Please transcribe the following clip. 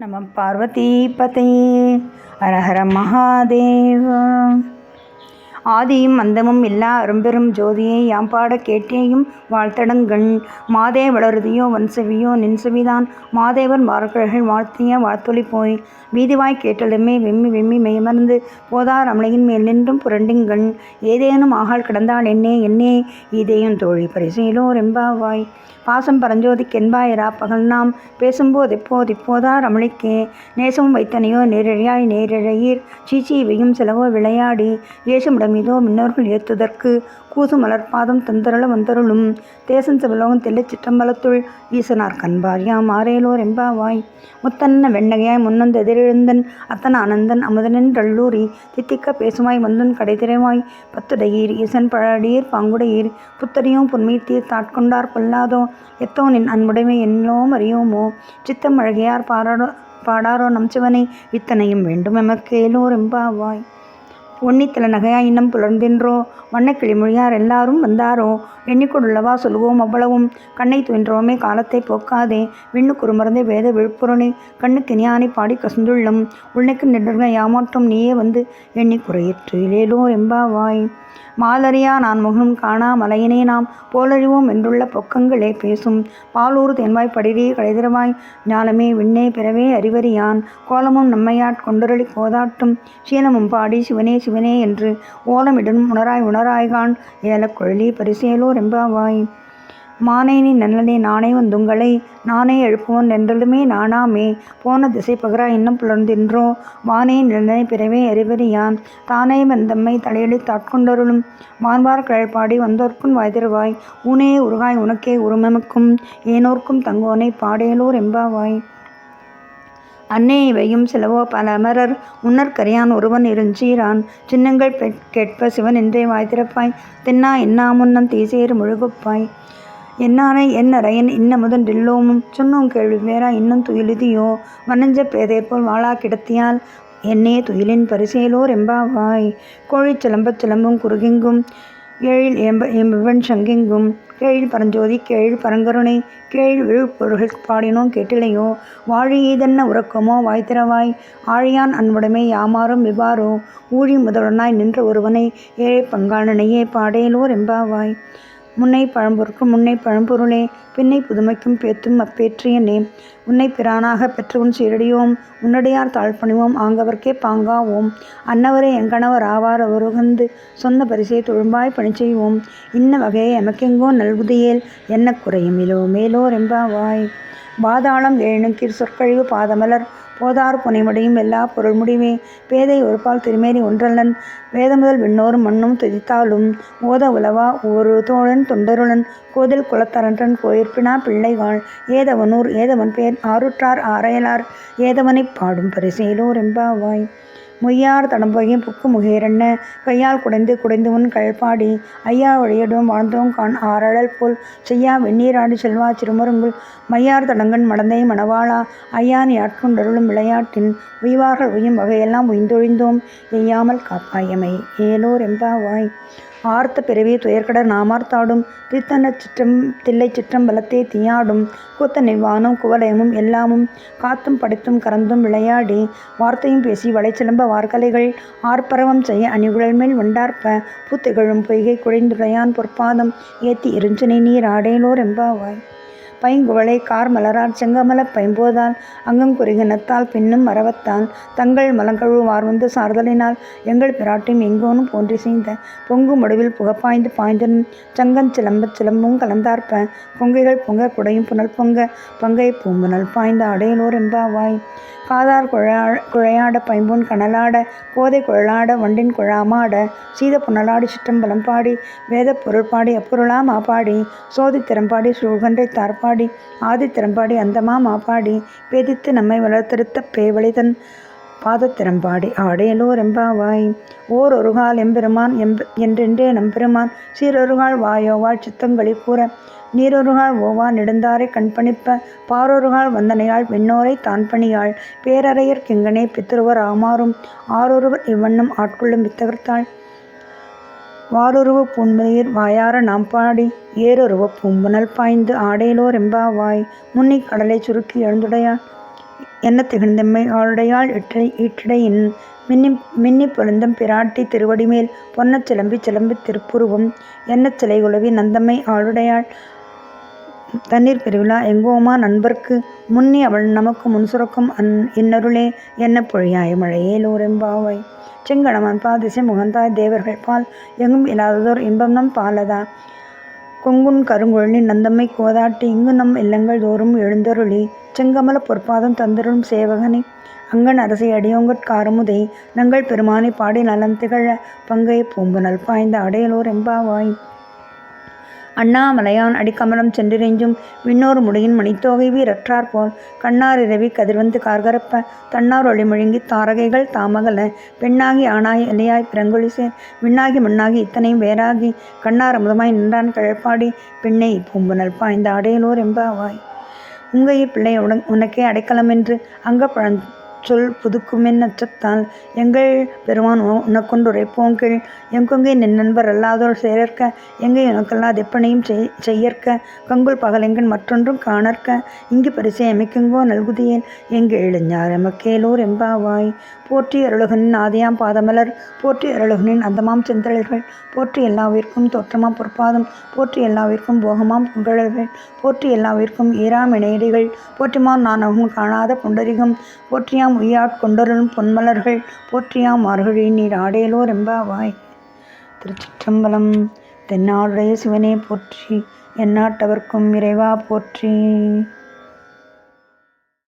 நம பார்வதி பதையே ஹரஹர மகாதேவா. ஆதியும் அந்தமும் இல்லா அரும்பெரும் ஜோதியை யாம் பாட கேட்டேயும் வாழ்த்தடங்கண் மாதே வளருதியோ வன்செவியோ நின்செவிதான். மாதேவர் மார்கழகள் வாழ்த்திய வாழ்த்தொளி போய். வீதிவாய் கேட்டலுமே வெம்மி வெம்மி மெய்மறந்து போதார் அமலையின் மேல் நின்றும் புரண்டிங்கண் ஏதேனும் ஆகால் கிடந்தால் என்னே என்னே? இதேயும் தோழி பரிசீலோ ரெம்பாவாய். பாசம் பரஞ்சோதிக்கென்பாயரா பகல் நாம் பேசும்போது எப்போது இப்போதா அமளிக்கே. நேசமும் வைத்தனையோ நேரழியாய் நேரிழையீர். சீச்சி வெயும் செலவோ விளையாடி. ஏசுமிடம் இதோ மின்னோர்கள் ஏத்துதற்கு கூசு மலர்பாதம் தந்தருள வந்தருளும். தேசன் சிவலோகம் தெல்லை சிற்றம்பலத்துள் ஈசனார் கண்பாரியாம் ஆரேலோர் எம்பாவாய் முத்தன்ன வெண்ணகையாய் முன்னந்து எதிரெழுந்தன் அத்தன் ஆனந்தன் அமுதனென்றள்ளூரி தித்திக்க பேசுமாய் வந்தன் கடைதிரைவாய். பத்துடையீர் ஈசன் பழடீர் பாங்குடையீர். புத்தரியும் புன்மீத்தீர் தாட்கொண்டார் கொல்லாதோ எத்தோ நின் அன்புடைமை என்னோம் அறியோமோ. சித்தம் அழகையார் பாராடோ பாடாரோ நம் சிவனை. இத்தனையும் வேண்டும் எமக்கேலோர் எம்பாவாய் பொன்னித்தல நகையா இன்னும் புலர்ந்தின்றோம் வண்ணக்கிளி மொழியார் எல்லாரும் வந்தாரோ? எண்ணிக்கொண்டுள்ளவா சொல்லுவோம். அவ்வளவும் கண்ணை துயின்றோமே காலத்தை போக்காதே. விண்ணுக்குறு மறந்தே வேத விழுப்புரணி கண்ணுக்கு ஞானி பாடி கசுந்துள்ளம். உன்னைக்கு நின்றுங்க யாமாட்டும் நீயே வந்து எண்ணி குறையிற்று. இலேலோர் எம்பாவாய். மாலறியா நான் முகம் காணா மலையினே நாம் போலறிவோம் என்றுள்ள பொக்கங்களே பேசும். பாலூர் தென்வாய் படிரே கலைதிரவாய். ஞானமே விண்ணே பிறவே அறிவறியான். கோலமும் நம்மையாட் கொண்டரளி கோதாட்டும். சீனமும் பாடி சிவனே சிவனே என்று ஓலமிடும் உணராய் உணராய்கான். ஏலக் கொழலி பரிசேலோ ரெம்பாவாய் மானேனி நல்லனே நானே வந்துங்களை நானே எழுப்புவோன் என்றலுமே நானாமே. போன திசை பகரா இன்னும் புலர்ந்தின்றோ? வானே நிலனை பிறவே அறிவறியான் தானே வந்தம்மை தலையெழி தாட்கொண்டருளும். வான்வார் கிழப்பாடி வந்தோர்க்கும் வாய்திருவாய். ஊனே உருகாய் உனக்கே உருமமுக்கும். ஏனோர்க்கும் தங்கோனை பாடேலூர் எம்பாவாய். அன்னே இவையும் சிலவோ பல அமரர் உன்னற்கரியான் ஒருவன் இருஞ்சீரான். சின்னங்கள் கேட்ப சிவன் என்றே வாய் தின்னா தென்னா என்னா முன்னம் தீசேறு முழுகுப்பாய். என்னானை என்னரையன் இன்ன முதன்றில்லோமும் சொன்னோம் கேள்வி வேறா இன்னும் துயிலுதியோ? வனஞ்ச பேதை போல் வாழா கிடத்தியால்? என்னே துயிலின் பரிசேலோர் எம்பாவாய். கோழிச் சிலம்பச் சிலம்பும் குறுகிங்கும். ஏழில் எம்ப எம்பவன் சங்கெங்கும். கேழில் பரஞ்சோதி கேழில் பரங்கருணை. கேழில் விழுப்பொருள்கள் பாடினோம் கேட்டிலையோ வாழியதென்ன உறக்கமோ? வாய்த்திரவாய் ஆழியான் அன்புடைமை யாமாறும் விவாரோ ஊழி முதலனாய் நின்ற ஒருவனை. ஏழை பங்காளனையே பாடேலோர் எம்பாவாய். முன்னை பழம்பொருக்கு முன்னை பழம்பொருளே பின்னை புதுமைக்கும் பேத்தும் அப்பேற்றியனே. உன்னை பிரானாக பெற்றவன் சீரடியோம் உன்னடியார் தாழ்பணிவோம் ஆங்கவர்க்கே பாங்காவோம். அன்னவரே எங்கணவர் ஆவார் அவருகந்து சொந்த பரிசை தொழும்பாய் பணி செய்வோம் இன்ன வகையை எமக்கெங்கோ நல்குதியேல் என்ன குறையும்? இலோ மேலோர் எம்பாவாய். பாதாளம் ஏழுக்கீர் சொற்கழிவு பாதமலர் போதார் புனைமுடியும் எல்லா பொருள் முடிவே பேதை ஒருபால் திருமேனி ஒன்றல்லன் வேதமுதல் விண்ணோரும் மண்ணும் துதித்தாலும் ஓத உலவா ஒரு தோழன் தொண்டருளன் கோதில் குலத்தரன்றன் கோயிற்பினா பிள்ளைவாள் ஏதவனூர் ஏதவன் பேர் ஆருற்றார் ஆரையலார் ஏதவனைப் பாடும் பரிசேலோர் எம்பாவாய் மொய்யார் தடம்பையும் புக்கு முகேரென்ன? கையால் குடைந்து குடைந்து உன் கழ்பாடி ஐயா வழியடும் வாழ்ந்தோம் கான் ஆரழல் போல். செய்யா வெந்நீராடி செல்வா திருமருங்குள் மையார் தடங்கன் மடந்தை மணவாளா. ஐயான் யாட்கொண்டருளும் விளையாட்டின். உய்வார்கள் உயும் வகையெல்லாம் உய்ந்தொழிந்தோம். எய்யாமல் காப்பாயமை. ஏலோர் எம்பாவாய் ஆர்த்த பிறவி துயர்கட நாமார்த்தாடும் தித்தன சிற்றம் தில்லை சிற்றம் பலத்தே தீயாடும் கூத்த நிவானும் குவலயமும் எல்லாமும் காத்தும் படைத்தும் கறந்தும் விளையாடி வார்த்தையும் பேசி வளைச்சிலம்ப வார்கலைகள் ஆர்ப்பரவம் செய்ய அணிகுழல் மேல் வண்டார்ப்ப பூத்திகழும் பொய்கை குழைந்துடையான் பொற்பாதம் ஏத்தி எரிஞ்சனை நீர் ஆடேலோர் எம்பாவாய் பைங்குவளை கார் மலரார் செங்கமல பைம்போதால் அங்கம் குறுகினத்தால் பின்னும் மரவத்தால் தங்கள் மலங்கழு வார்வந்து சார்தலினால் எங்கள் பிராட்டியும் எங்கோனும் போன்றி செய்த. பொங்கு மடுவில் புகப்பாய்ந்து பாய்ந்தனும் சங்கன் சிலம்ப சிலம்பும் கலந்தார்ப்ப. பொங்கைகள் பொங்க குடையும் புனல் பொங்க. பங்கை பூம்புனல் பாய்ந்த அடையலோர் எம்பாவாய் காதார் குழா குழையாட பைம்பொன் கனலாட கோதை குழலாட வண்டின் குழாமாட சீத புனலாடி சிற்றம்பலம் பாடி வேத பொருள் பாடி அப்பொருளா மாப்பாடி சோதி திறம்பாடி சூழ்கன்றை தார்பாடி ஆதி திறம்பாடி அந்தமா மாப்பாடி பேதித்து நம்மை வளர்த்தெடுத்த பேவழிதன் பாதத்திறம்பாடி ஆடேலோ ரெம்பாவாய் ஓர் ஒருகால் எம்பெருமான் எம்ப என்றென்றே நம்பெருமான் சீரொருகால் வாயோ வாழ் சித்தங்களி கூற நீரொருகால் ஓவா நெடுந்தாரை கண்பணிப்ப பாரொருகால் வந்தனையாள் விண்ணோரை தான்பணியாள். பேரறையர் கிங்கனே பித்திருவர் ஆமாறும் ஆரொருவர் இவ்வண்ணம் ஆட்கொள்ளும் வித்தகர்த்தாள். வாருருவ பூண்மதியர் வாயார நாம் பாடி ஏருருவ பூம்புனல் பாய்ந்து ஆடையிலோர் எம்பாவாய் முன்னிக் கடலை சுருக்கி எழுந்துடையாள். என்ன திகழ்ந்தம்மை? ஆளுடையாள் இட்டை ஈட்டிடையின் மின்னி மின்னி பொருந்தும் பிராட்டி திருவடிமேல் பொன்னச் சிலம்பி சிலம்பி திருப்புருவம். என்ன சிலை உலவி நந்தம்மை? ஆளுடையாள் தண்ணீர் பெருவிழா எங்கோமா நண்பர்க்கு முன்னி அவள் நமக்கு முன்சுரக்கும் அன் இன்னருளே என்ன பொழியாய் மழையேலோரெம்பாவாய் செங்கடமன் பா திசை முகந்தாய் தேவர்கள் பால் எங்கும் இல்லாததோர் இன்பம் நம் பாலதா. கொங்குன் கருங்குழலி நந்தம்மை கோதாட்டி இங்கு நம் இல்லங்கள் தோறும் எழுந்தருளி. செங்கமல பொற்பாதம் தந்தருளும் சேவகனை அங்கன் அரசை அடியோங்கட் காரமுதை. நங்கள் பெருமானை பாடி நலம் திகழ பங்கை பூம்புனல் பாய்ந்த அடையலோர் எம்பாவாய் அண்ணாமலையான் அடிக்கமலம் சென்றிறைஞ்சும் விண்ணோர் முடியின் மணித்தோகை வீரற்றார் போல் கண்ணார் இரவி கதிர்வந்து கார்கரப்ப தன்னார் ஒளிமொழுங்கி தாரகைகள் தாமகல பெண்ணாகி ஆணாய் இலையாய் பிறங்கொழிசேர் விண்ணாகி மண்ணாகி இத்தனையும் வேறாகி கண்ணார் அமுதமாய் நின்றான் கழப்பாடி பெண்ணை பூம்புனல் பாய்ந்த அடையலோர் எம்பாவாய். உங்கைய பிள்ளை உடன் உனக்கே அடைக்கலம் என்று அங்கப்பழம் சொல் புதுக்குமென் அச்சத்தால் எங்கள் பெருமான் உ- உனக்கொண்டுரைப்போம் கீழ் எங்கொங்கே நின் நண்பர் அல்லாதோர் சேரற்க எங்கே உனக்கெல்லாம் எப்பனையும் செய் செய்யற்க. கங்குல் பகலெங்கன் மற்றொன்றும் காணற்க. இங்கு பரிசை அமைக்குங்கோ நல்குதியேன் எங்கு எழுஞ்சார் எம்பாவாய். போற்றி அருளுகனின் ஆதியாம் பாதமலர். போற்றி அருளுகனின் அந்தமாம் செந்தழல்கள் போற்றி எல்லாவிற்கும் தோற்றமாம் பொற்பாதம். போற்றி எல்லாவிற்கும் போகமாம் புகழல்கள் போற்றி எல்லாவிற்கும் ஈராம் இணையடிகள். போற்றிமாம் நானகும் காணாத புண்டரிகம். போற்றியாம் உய்யாட் கொண்டருளும் பொன்மலர்கள் போற்றியாம் மார்கழி நீர் ஆடேலோர் ரெம்பாவாய் திருச்சிற்றம்பலம் தென்னாளுடைய சிவனே போற்றி எந்நாட்டவர்க்கும் இறைவா போற்றி.